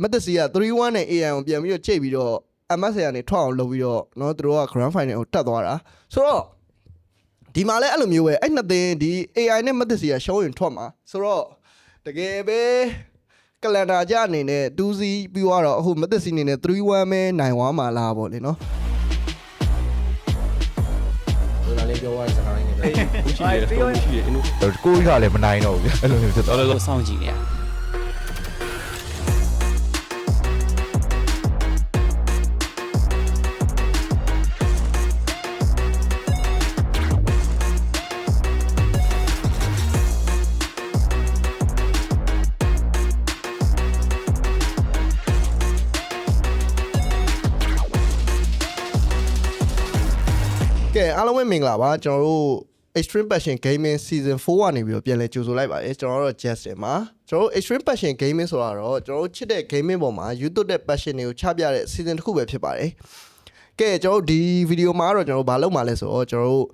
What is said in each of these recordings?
မက်သစီက3-1နဲ့ AN ကိုပြန်ပြီးတော့ချိန်ပြီးတော့ MS ကနေထွက်အောင်လုပ်ပြီးတော့เนาะသူတို့က grand final ကိုတက်သွားတာဆိုတော့ဒီမှာလည်းအဲ့လိုမျိုးပဲအဲ့နှစ်သင်းဒီ AI နဲ့မက်သစီကရှုံးရင်ထွက်မှာဆိုတော့တကယ်ပဲကလန်ဒါကြအနေနဲ့2စီပြီးတော့အခုမက်သစီအနေနဲ့3-1ပဲနိုင်သွားမှာလားပေါ့လေเนาะ ဒေါ်လာလေးပြောသွားတဲ့စကားလေးနဲ့ပဲ ဘူးရှိတယ်တော့ရှိတယ်အင်းတို့ ကိုကြီးကလည်းမနိုင်တော့ဘူးဗျအဲ့လိုမျိုးဖြစ်သွား တော် တယ် တော်စောင့်ကြည့်နေရ အားလုံးပဲမင်္ဂလာပါကျွန်တော်တို့ Extreme Passion Gaming Season 4ကနေပြီးတော့ပြန်လည်ကြိုဆိုလိုက်ပါတယ်ကျွန်တော်တို့ Justin ပါကျွန်တော်တို့ Extreme Passion Gaming ဆိုတာတော့ကျွန်တော်တို့ချစ်တဲ့ gaming ပေါ်မှာ YouTube တဲ့ passion တွေကိုချပြတဲ့ season တစ်ခုပဲဖြစ်ပါတယ်ကဲကျွန်တော်တို့ဒီဗီဒီယိုမှာတော့ကျွန်တော်တို့ဘာလုပ်မှာလဲဆိုတော့ကျွန်တော်တို့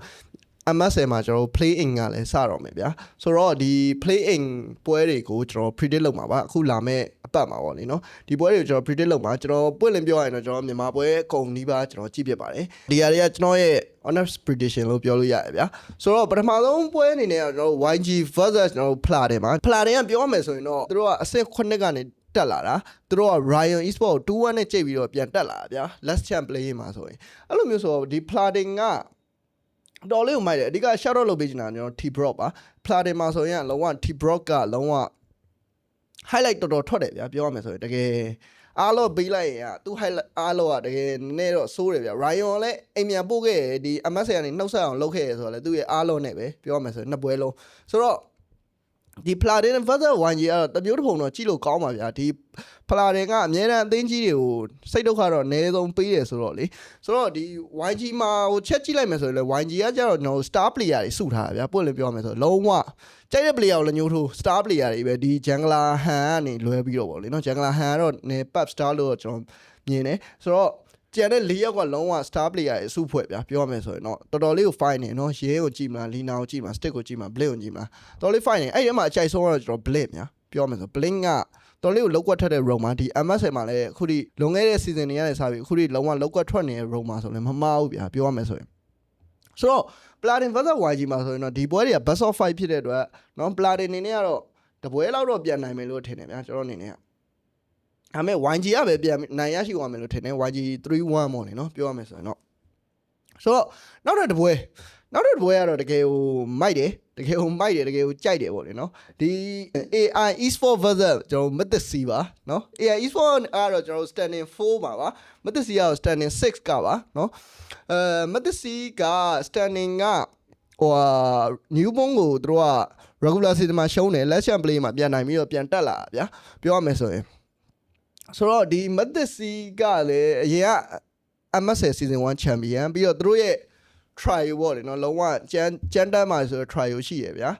MSL မှာကျွန်တော်တို့ play in ကလည်းစတော့မယ်ဗျာဆိုတော့ဒီ play in ပွဲတွေကိုကျွန်တော် predict လုပ်မှာပါအခုလာမယ့်အပတ်မှာပေါ့လေနော်ဒီပွဲတွေကိုကျွန်တော် predict လုပ်မှာကျွန်တော်ပွင့်လင်းပြောရရင်တော့ကျွန်တော်မြန်မာပွဲအကုန်နီးပါးကျွန်တော်ကြည့်ပြပါတယ်ဒီဟာတွေကကျွန်တော်ရဲ့ honest prediction လို့ပြောလို့ရတယ်ဗျာဆိုတော့ပထမဆုံးပွဲအနေနဲ့ကကျွန်တော်တို့ YG versus ကျွန်တော်တို့ Platin မှာ Platin ကပြောရမယ်ဆိုရင်တော့သူတို့ကအဆင့်9ကနေတက်လာတာသူတို့က Ryan Esport ကို2-1နဲ့ကြိတ်ပြီးတော့ပြန်တက်လာတာဗျာ last champ play မှာဆိုရင်အဲ့လိုမျိုးဆိုတော့ဒီ Platin က တော်လေးကိုမိုက်တယ်အဓိက shout out လုပ်ပေးချင်တာကျွန်တော် T Brock ပါ Platin မှာဆိုရင်လုံးဝ T Brock ကလုံးဝ highlight တော်တော်ထွက်တယ်ဗျာပြောရမယ်ဆိုရင်တကယ်အားလို့ပေးလိုက်ရင်ကသူ highlight အားလို့ကတကယ်နည်းနည်းတော့စိုးတယ်ဗျာ Ryan ကလည်းအိမ်မြန်ပို့ခဲ့တယ်ဒီ MS ကနေနှုတ်ဆက်အောင်လုပ်ခဲ့ရဆိုတော့လေသူရဲ့အားလို့နဲ့ပဲပြောရမယ်ဆိုရင်နှစ်ပွဲလုံးဆိုတော့ ဒီ Platin versus 1G ကတော့တမျိုးတစ်ပုံတော့ကြည့်လို့ကောင်းပါဗျာဒီ Platin ကအများအားအသင်းကြီးတွေကိုစိတ်ဒုက္ခတော့အနည်းဆုံးပေးတယ်ဆိုတော့လေဆိုတော့ဒီ YG မှာဟိုချက်ကြည့်လိုက်မယ်ဆိုရင်လေ YG ကကျတော့ကျွန်တော် star player တွေစုထားတာဗျာပွင့်လင်းပြောရမယ်ဆိုတော့လုံးဝကြိုက်တဲ့ player ကိုလည်းညှိုးထိုး star player တွေပဲဒီ jungler han ကနေလွဲပြီးတော့ဗောလေနော် jungler han ကတော့နေ pub star လို့ကျွန်တော်မြင်တယ်ဆိုတော့ ကျန်တဲ့၄ယောက်ကလုံးဝ star player ရဲ့အစုဖွဲ့ဗျာပြောရမယ်ဆိုရင်တော့တော်တော်လေးကို fine နေနော်ရဲကိုကြည့်မလားလီနာကိုကြည့်မလား stick ကိုကြည့်မလား blink ကိုကြည့်မလားတော်တော်လေး fine နေအဲ့ဒီမှာအကြိုက်ဆုံးကတော့ကျွန်တော် blink ဗျာပြောရမယ်ဆို blink ကတော်လေးကိုလောက်ကွက်ထွက်တဲ့ roam မှာဒီ MSL မှာလည်းအခုဒီလွန်ခဲ့တဲ့ season တွေကနေစပြီးအခုဒီလုံးဝလောက်ကွက်ထွက်နေတဲ့ roam မှာဆိုလည်းမမှားဘူးဗျာပြောရမယ်ဆိုရင်ဆိုတော့ Platin versus YG မှာဆိုရင်တော့ဒီပွဲတွေက best of 5ဖြစ်တဲ့အတွက်เนาะ Platin အနေနဲ့ကတော့တပွဲလောက်တော့ပြန်နိုင်မယ်လို့ထင်တယ်ဗျာကျွန်တော်အနေနဲ့က ဒါပေမဲ့ YG ကပဲပြန်နိုင်ရရှိသွားမယ်လို့ထင်တယ် YG 3-1ပေါ့လေနော်ပြောရမယ်ဆိုရင်တော့ဆိုတော့နောက်တဲ့တပွဲနောက်တဲ့တပွဲကတော့တကယ်ဟိုမိုက်တယ်တကယ်ဟိုမိုက်တယ်တကယ်ဟိုကြိုက်တယ်ပေါ့လေနော်ဒီ AI eSport versus ကျွန်တော်မသက်စီပါနော် AI eSport ကတော့ကျွန်တော် standing 4ပါပါမသက်စီကတော့ standing 6ကပါနော်အဲမသက်စီက standing ကဟို new bond ကိုတို့က regular season မှာရှုံးတယ် last champ play မှာပြန်နိုင်ပြီးတော့ပြန်တက်လာဗျာပြောရမယ်ဆိုရင် ဆိုတော့ဒီမသက်စီကလည်းအရင်က MSL season 1 champion ပြီးတော့သူတို့ရဲ့ trial ပေါ့လေနော်လုံးဝကျန်းကျန်းတမ်းမှာဆိုတော့ trial ရှိရဗျာ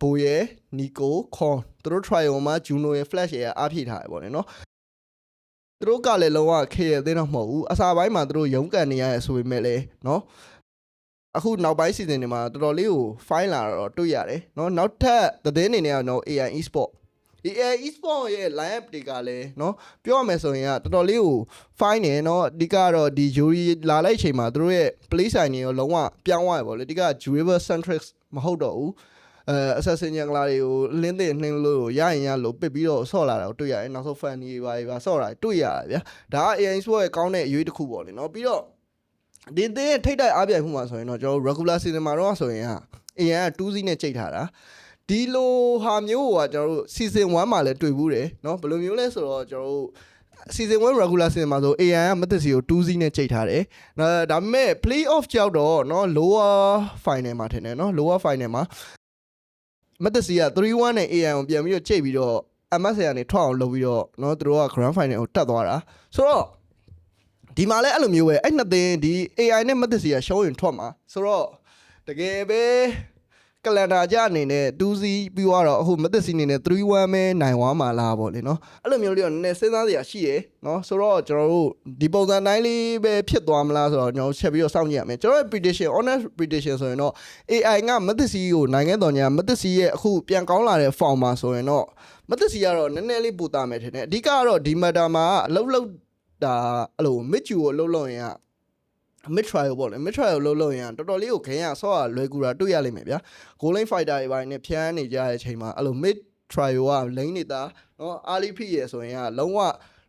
ဘိုရယ်နီကိုခွန်သူတို့ trial မှာဂျူနိုရဲ့ flash ရဲ့အားဖြည့်ထားတယ်ပေါ့လေနော်သူတို့ကလည်းလုံးဝခေရသေးတော့မဟုတ်ဘူးအစာပိုင်းမှာသူတို့ရုန်းကန်နေရရဆိုပေမဲ့လည်းနော်အခုနောက်ပိုင်း season တွေမှာတော်တော်လေးကို fine လာတော့တွေ့ရတယ်နော်နောက်ထပ်သတင်းအနေနဲ့ကတော့ AI Esport ဒီ AI Esport ရဲ့ line up တွေကလည်းเนาะပြောရမယ်ဆိုရင်ကတော်တော်လေးကို fine နေเนาะအဓိကတော့ဒီ Yuri လာလိုက်ချိန်မှာသူတို့ရဲ့ play style တွေရောလုံးဝပြောင်းသွားတယ်ပေါ့လေအဓိက durable centric မဟုတ်တော့ဘူးအဲ assassin ညံကလာတွေကိုလင်းတဲ့နှင်းလို့ရရင်ရလို့ပစ်ပြီးတော့ဆော့လာတာကိုတွေ့ရတယ်နောက်ဆုံး fan တွေပါပါဆော့တာတွေ့ရတယ်ဗျာဒါက AI Sport ရဲ့ကောင်းတဲ့အရွေးတစ်ခုပေါ့လေเนาะပြီးတော့ဒီသင်းထိတ်တိုက်အားပြိုင်မှုမှာဆိုရင်တော့ကျွန်တော် regular season မှာတော့ဆိုရင်ဟာ AI က2စီးနဲ့ကြိတ်ထားတာ ဒီလိုဟာမျိုးကကျွန်တော်တို့ season 1မှာလည်းတွေ့ဘူးတယ်เนาะဘယ်လိုမျိုးလဲဆိုတော့ကျွန်တော်တို့ season 1 regular season မှာဆို AI ကမသက်စီကို2စီးနဲ့ချိန်ထားတယ်။ဒါဒါပေမဲ့ playoff ကြောက်တော့เนาะ lower final မှာထင်တယ်เนาะ lower final မှာမသက်စီက3-1နဲ့ AI ကိုပြန်ပြီးတော့ချိန်ပြီးတော့ MS ကနေထွက်အောင်လုပ်ပြီးတော့เนาะသူတို့က grand final ကိုတက်သွားတာ။ဆိုတော့ဒီမှာလည်းအဲ့လိုမျိုးပဲအဲ့နှစ်သင်းဒီ AI နဲ့မသက်စီကရှုံးရင်ထွက်မှာဆိုတော့တကယ်ပဲ ကကလန်ဒါကြအနေနဲ့2စီပြီးတော့အခုမသက်စီအနေနဲ့3-1ပဲနိုင်သွားမှာလားပေါ့လေနော်အဲ့လိုမျိုးလေးတော့နည်းနည်းစဉ်းစားစရာရှိရယ်နော်ဆိုတော့ကျွန်တော်တို့ဒီပုံစံတိုင်းလေးပဲဖြစ်သွားမလားဆိုတော့ကျွန်တော်တို့ချက်ပြီးတော့စောင့်ကြည့်ရမယ်ကျွန်တော်ရဲ့ prediction honest prediction ဆိုရင်တော့ AI ကမသက်စီကိုနိုင်ငံတော်ညာမသက်စီရဲ့အခုပြန်ကောင်းလာတဲ့ form မှာဆိုရင်တော့မသက်စီကတော့နည်းနည်းလေးပူတာမယ်ထင်တယ်အဓိကကတော့ဒီ matter မှာအလုပ်လုပ်တာအဲ့လို mid ကိုအလုပ်လုပ်ရင်က mid trial ပေါ့လေ mid trial လုပ်လို့ရင်တော်တော်လေးကိုခင်ရဆော့ရလွယ်ကူတာတွေ့ရလိမ့်မယ်ဗျာ goal line fighter တွေပိုင်းနဲ့ဖြန်းနေကြတဲ့အချိန်မှာအဲ့လို mid trial က lane နေတာနော်အားလေးဖိရယ်ဆိုရင်ကလုံးဝ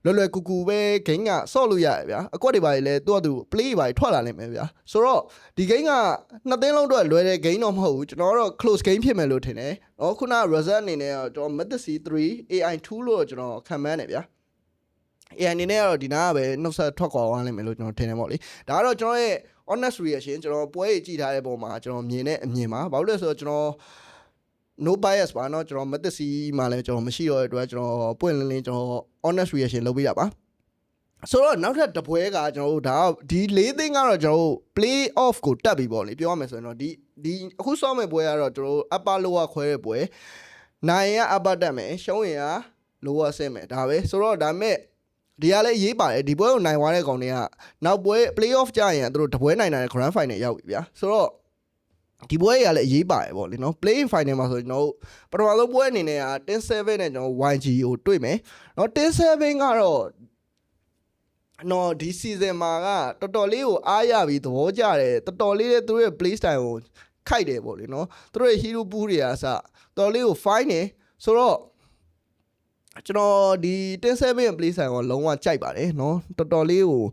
လွယ်လွယ်ကူကူပဲဂိမ်းကဆော့လို့ရရဗျာအကွက်တွေပါလေသူ့အတူ play တွေပါထွက်လာလိမ့်မယ်ဗျာဆိုတော့ဒီဂိမ်းကနှစ်သိန်းလုံးတော့လွယ်တဲ့ဂိမ်းတော့မဟုတ်ဘူးကျွန်တော်ကတော့ close game ဖြစ်မယ်လို့ထင်တယ်နော်ခုန result အနေနဲ့တော့ကျွန်တော် Maths 3 AI 2လို့ကျွန်တော်ခံမှန်းတယ်ဗျာ AI အနေနဲ့ကတော့ဒီနားကပဲနှုတ်ဆက်ထွက်ခွာသွားနိုင်မယ်လို့ကျွန်တော်ထင်တယ်ပေါ့လေဒါကတော့ကျွန်တော်ရဲ့ honest reaction ကျွန်တော်ပွဲကြီးကြည့်ထားတဲ့ပုံမှာကျွန်တော်မြင်တဲ့အမြင်ပါဘာလို့လဲဆိုတော့ကျွန်တော် no bias ပါเนาะကျွန်တော်မသက်စီမှလည်းကျွန်တော်မရှိတော့တဲ့အတွက်ကျွန်တော်ပွင့်လင်းလင်းကျွန်တော် honest reaction လုပ်ပေးတာပါဆိုတော့နောက်ထပ်တစ်ပွဲကကျွန်တော်တို့ဒါဒီ၄သိန်းကတော့ကျွန်တော်တို့ play off ကိုတက်ပြီပေါ့လေပြောရမယ်ဆိုရင်တော့ဒီဒီအခုစောမဲ့ပွဲကတော့ကျွန်တော်တို့ upper lower ခွဲတဲ့ပွဲနိုင်ရင်က upper တက်မယ်ရှုံးရင်က lower ဆင်းမယ်ဒါပဲဆိုတော့ဒါမဲ့ ဒီကလည်းရေးပါတယ်ဒီပွဲကိုနိုင်သွားတဲ့ကောင်တွေကနောက်ပွဲ play off ကြရင်သူတို့တပွဲနိုင်နိုင်တဲ့ grand final ရောက်ပြီဗျာဆိုတော့ဒီပွဲတွေကလည်းအရေးပါတယ်ပေါ့လေနော် play in final မှာဆိုရင်ကျွန်တော်တို့ပထမဆုံးပွဲအနေနဲ့က107နဲ့ကျွန်တော် YG ကိုတွေ့မယ်နော်107ကတော့နော်ဒီ season မှာကတော်တော်လေးကိုအားရပြီးသဘောကျတယ်တော်တော်လေးသူတို့ရဲ့ play style ကိုခိုက်တယ်ပေါ့လေနော်သူတို့ရဲ့ hero pool တွေကအစတော်တော်လေးကို fine နေဆိုတော့ ကျွန်တော်ဒီ107ရဲ့ play style ကိုလုံးဝကြိုက်ပါတယ်နော်တော်တော်လေးကို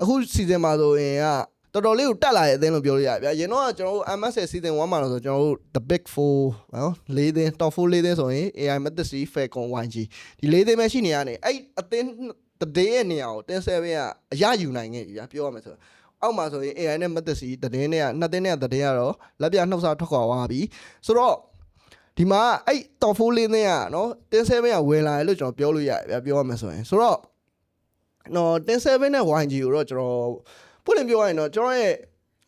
အခု season မှာဆိုရင်ကတော်တော်လေးကိုတက်လာတဲ့အသင်းလို့ပြောလို့ရဗျာ။ရင်တော့ကကျွန်တော်တို့ MS season 1မှာတော့ဆိုကျွန်တော်တို့ the big 4နော်၄သင်း top 4၄သင်းဆိုရင် AI Maths Falcon YG ဒီ၄သင်းပဲရှိနေရတယ်။အဲ့အသင်းတဒေးရဲ့နေရာကို107ကအရယူနိုင်ခဲ့ပြီဗျာပြောရမယ်ဆိုတော့အောက်မှာဆိုရင် AI နဲ့ Maths တဒင်းနဲ့ကနှစ်သင်းနဲ့တဒင်းကတော့လက်ပြနှုတ်စားထွက်ခွာသွားပြီ။ဆိုတော့ ဒီမှာအဲ့ top 4လေးသင်းကနော်107ကဝင်လာတယ်လို့ကျွန်တော်ပြောလို့ရတယ်ဗျာပြောရမယ်ဆိုရင်ဆိုတော့နော်107နဲ့ YG ကိုတော့ကျွန်တော်ပွင့်လင်းပြောရရင်တော့ကျွန်တော်ရဲ့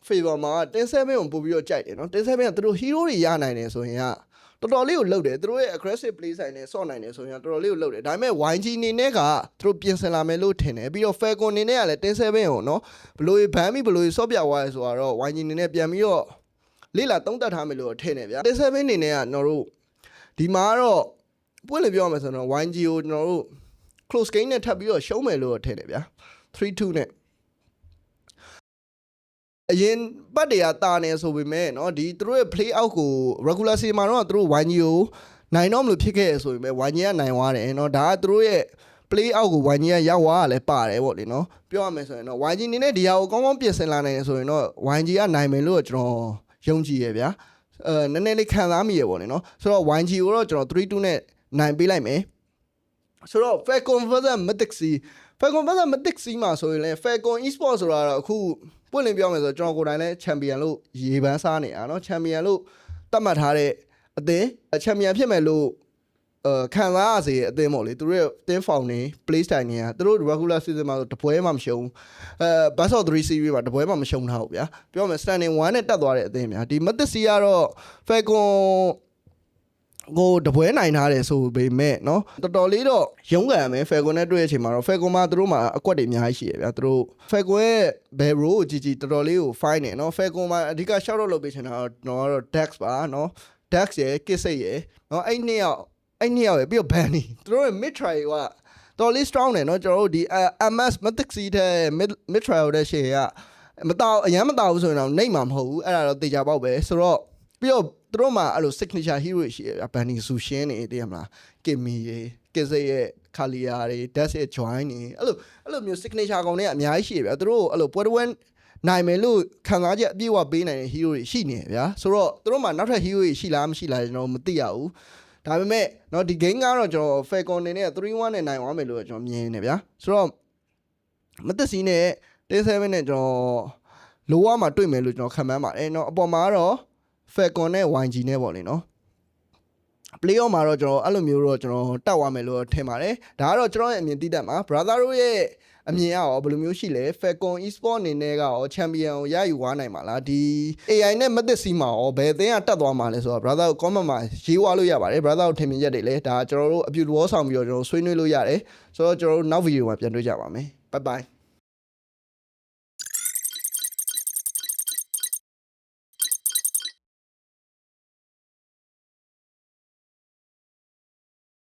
favor မှာ107ကိုပို့ပြီးတော့ကြိုက်တယ်နော်107ကသူတို့ hero တွေရနိုင်တယ်ဆိုရင်ကတော်တော်လေးကိုလှုပ်တယ်သူတို့ရဲ့ aggressive play ဆိုင်နဲ့ဆော့နိုင်တယ်ဆိုရင်တော်တော်လေးကိုလှုပ်တယ်ဒါပေမဲ့ YG အနေနဲ့ကသူတို့ပြင်ဆင်လာမယ်လို့ထင်တယ်ပြီးတော့ Falcon အနေနဲ့ကလည်း107ကိုနော်ဘလို့ဘန်းပြီးဘလို့ဆော့ပြသွားရဲဆိုတော့ YG အနေနဲ့ပြန်ပြီးတော့ လေးလာသုံးသပ်ထားမယ်လို့ထင်တယ်ဗျာ107အနေနဲ့ကကျွန်တော်တို့ဒီမှာကတော့ပွင့်လင်းပြောရမယ်ဆိုတော့ YG ကိုကျွန်တော်တို့ close game နဲ့ထပ်ပြီးတော့ရှုံးမယ်လို့ထင်တယ်ဗျာ3-2နဲ့ အရင်ပတ်တွေကတာနေဆိုပေမဲ့เนาะဒီသူတို့ရဲ့ play out ကို regular season မှာတော့သူတို့ YG ကိုနိုင်တော့မလို့ဖြစ်ခဲ့ရဆိုပေမဲ့ YG ကနိုင်သွားတယ်เนาะဒါကသူတို့ရဲ့ play out ကို YG ကရောက်သွားတာလည်းပါတယ်ပေါ့လေเนาะပြောရမယ်ဆိုရင်တော့ YG အနေနဲ့ဒီဟာကိုကောင်းကောင်းပြင်ဆင်လာနိုင်တယ်ဆိုရင်တော့ YG ကနိုင်မယ်လို့ကျွန်တော် ယုံကြည်ရဗျာအဲနည်းနည်းလေးခံစားမိရပေါ့လေเนาะဆိုတော့ YG ကိုတော့ကျွန်တော်3-2နဲ့နိုင်ပေးလိုက်မယ်ဆိုတော့ Falcon versus Mythic Sea Falcon versus Mythic Sea မှာဆိုရင်လည်း Falcon Esports ဆိုတာတော့အခုပွင့်လင်းပြောမယ်ဆိုတော့ကျွန်တော်ကိုယ်တိုင်လည်းချန်ပီယံလို့ရေပန်းစားနေတာเนาะချန်ပီယံလို့သတ်မှတ်ထားတဲ့အသင်းချန်ပီယံဖြစ်မယ်လို့ အဲခံစားရစေတဲ့အသင်းပေါ့လေသူတို့ရဲ့အသင်းဖောင်နေ play style နေကသူတို့ regular season မှာဆိုတပွဲမှမရှုံးအဲ best of 3 series မှာတပွဲမှမရှုံးထားဘူးဗျာပြောမယ် standing 1နဲ့တက်သွားတဲ့အသင်းများဒီ Mathis ကတော့ Falcon ကိုတပွဲနိုင်ထားတယ်ဆိုပေမဲ့เนาะတော်တော်လေးတော့ရုန်းကန်ရမယ် Falcon နဲ့တွေ့တဲ့အချိန်မှာတော့ Falcon မှာသူတို့မှာအကွက်တွေအများကြီးရှိရဗျာသူတို့ Falcon ရဲ့ bell row ကိုကြီးကြီးတော်တော်လေးကို fine နေเนาะ Falcon မှာအဓိက shout out လုပ်ပေးချင်တာတော့ကျွန်တော်ကတော့ Dex ပါเนาะ Dex ရယ် Kiss ရယ်เนาะအဲ့နှစ်ယောက် အဲ့နှစ်ယောက်ရယ်ပြီးတော့ Banny သူတို့ရဲ့ mid try ကတော်လေး strong တယ်เนาะကျွန်တော်တို့ဒီ MS Mythic Sea တဲ့ mid mid trial တဲ့ရှေ့ကမတော်အရန်မတော်ဘူးဆိုရင်တော့နေမှာမဟုတ်ဘူးအဲ့ဒါတော့တေချာပေါက်ပဲဆိုတော့ပြီးတော့သူတို့မှာအဲ့လို signature hero ရှိရဘန်နီဆူရှင်းနေတည်ရမလားကင်မီရေကစ်စေရဲ့ခါလီယာတွေ dash ရဲ့ join နေအဲ့လိုအဲ့လိုမျိုး signature ကောင်တွေကအများကြီးရှိရဗျာသူတို့အဲ့လိုပွဲတစ်ပွဲနိုင်မယ်လို့ခံစားချက်အပြည့်အဝပေးနိုင်တဲ့ hero တွေရှိနေဗျာဆိုတော့သူတို့မှာနောက်ထပ် hero တွေရှိလားမရှိလားကျွန်တော်မသိရဘူး ဒါပေမဲ့เนาะဒီ game ကတော့ကျွန်တော် Falcon နေနဲ့3-1နဲ့နိုင်သွားမယ်လို့ကျွန်တော်မြင်နေဗျာဆိုတော့မသက်စီနဲ့1-7နဲ့ကျွန်တော်လိုဝမှာတွေ့မယ်လို့ကျွန်တော်ခံမှန်းပါတယ်เนาะအပေါ်မှာကတော့ Falcon နဲ့ YG နဲ့ပေါ့လေနော် play off မှာတော့ကျွန်တော်အဲ့လိုမျိုးတော့ကျွန်တော်တက်သွားမယ်လို့ထင်ပါတယ်ဒါကတော့ကျွန်တော်ရဲ့အမြင်တိတက်မှာ brother တို့ရဲ့ အမြင်ကရောဘယ်လိုမျိုးရှိလဲ Falcon Esport အနေနဲ့ကရော champion ကိုရယူသွားနိုင်မှာလားဒီ AI နဲ့မသက်စီမှာရောဘယ်အသင်းကတက်သွားမှာလဲဆိုတော့ brother ကို comment မှာရေးဝါလို့ရပါတယ် brother ကိုထင်မြင်ချက်တွေလဲဒါကျွန်တော်တို့အပြူလောဆောင်ပြီးတော့ကျွန်တော်ဆွေးနွေးလို့ရတယ်ဆိုတော့ကျွန်တော်တို့နောက် video မှာပြန်တွေ့ကြပါမယ် bye bye